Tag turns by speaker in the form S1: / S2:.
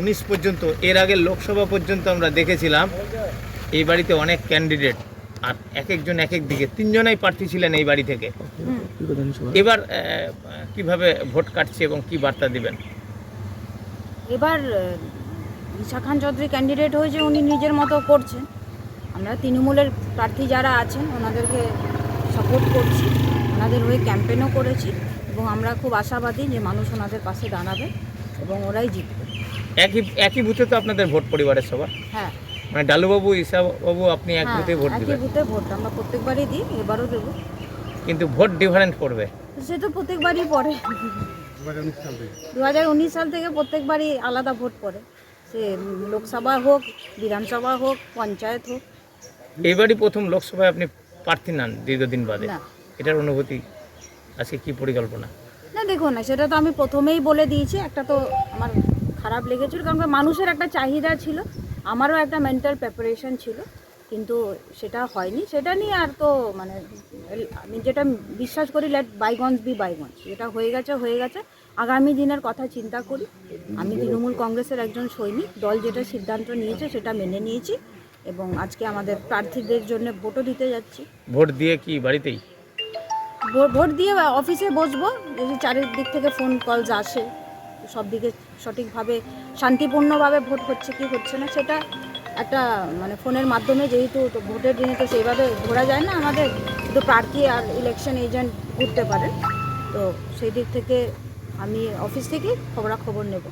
S1: উনিশ পর্যন্ত, এর আগে লোকসভা পর্যন্ত আমরা দেখেছিলাম, এই বাড়িতে অনেক ক্যান্ডিডেট আর এক একজন এক এক দিকে, তিনজনাই প্রার্থী ছিলেন এই বাড়ি থেকে। এবার কীভাবে ভোট কাটছে এবং কি বার্তা দিবেন?
S2: এবার ঈশা খান চৌধুরী ক্যান্ডিডেট হয়েছে উনি নিজের মতো করছেন, আমরা তৃণমূলের প্রার্থী যারা আছেন, ওনাদেরকে সাপোর্ট করছি, ওনাদের হয়ে ক্যাম্পেনও করেছি, এবং আমরা খুব আশাবাদী যে মানুষ ওনাদের পাশে দাঁড়াবে এবং ওরাই জিতবে।
S1: একই একই বুথে তো আপনাদের ভোট পরিবারের সবার।
S2: হ্যাঁ।
S1: মানে ডালুবাবু ঈশাবাবু আপনি এক
S2: হ্যাঁ,
S1: বুথে ভোট
S2: একই
S1: দিবেন।
S2: বুথে ভোট আমরা প্রত্যেকবারই দিই এবারও দেবো।
S1: কিন্তু ভোট ডিফারেন্ট পড়বে।
S2: সে তো প্রত্যেকবারই পড়ে। দু হাজার উনিশ সাল থেকে প্রত্যেকবারই আলাদা ভোট পড়ে। সে লোকসভা হোক বিধানসভা হোক পঞ্চায়েত হোক।
S1: এইবারই প্রথম লোকসভায় আপনি প্রার্থী নেন দীর্ঘদিন বাদে।
S2: না।
S1: এটার অনুভূতি আজকে কি পরিকল্পনা?
S2: না দেখুন না সেটা তো আমি প্রথমেই বলে দিয়েছি একটা তো আমার খারাপ লেগেছিল কারণ মানুষের একটা চাহিদা ছিল আমারও একটা মেন্টাল প্রিপারেশন ছিল কিন্তু সেটা হয়নি। সেটা নিয়ে আর তো মানে আমি যেটা বিশ্বাস করি লেট বাইগঞ্জ বি বাইগঞ্জ যেটা হয়ে গেছে হয়ে গেছে। আগামী দিনের কথা চিন্তা করি। আমি তৃণমূল কংগ্রেসের একজন সৈনিক। দল যেটা সিদ্ধান্ত নিয়েছে সেটা মেনে নিয়েছি এবং আজকে আমাদের প্রার্থীদের জন্য ভোটও দিতে যাচ্ছি।
S1: ভোট দিয়ে কি বাড়িতেই?
S2: ভোট দিয়ে অফিসে বসবো যদি চারিদিক থেকে ফোন কলস আসে। সব দিকে সঠিকভাবে, শান্তিপূর্ণভাবে ভোট হচ্ছে কি হচ্ছে না, সেটা একটা মানে ফোনের মাধ্যমে যেহেতু ভোটের দিনে তো সেইভাবে ঘোরা যায় না আমাদের শুধু প্রার্থী আর ইলেকশন এজেন্ট ঘুরতে পারে। তো সেই দিক থেকে আমি অফিস থেকেই খবরাখবর নেব।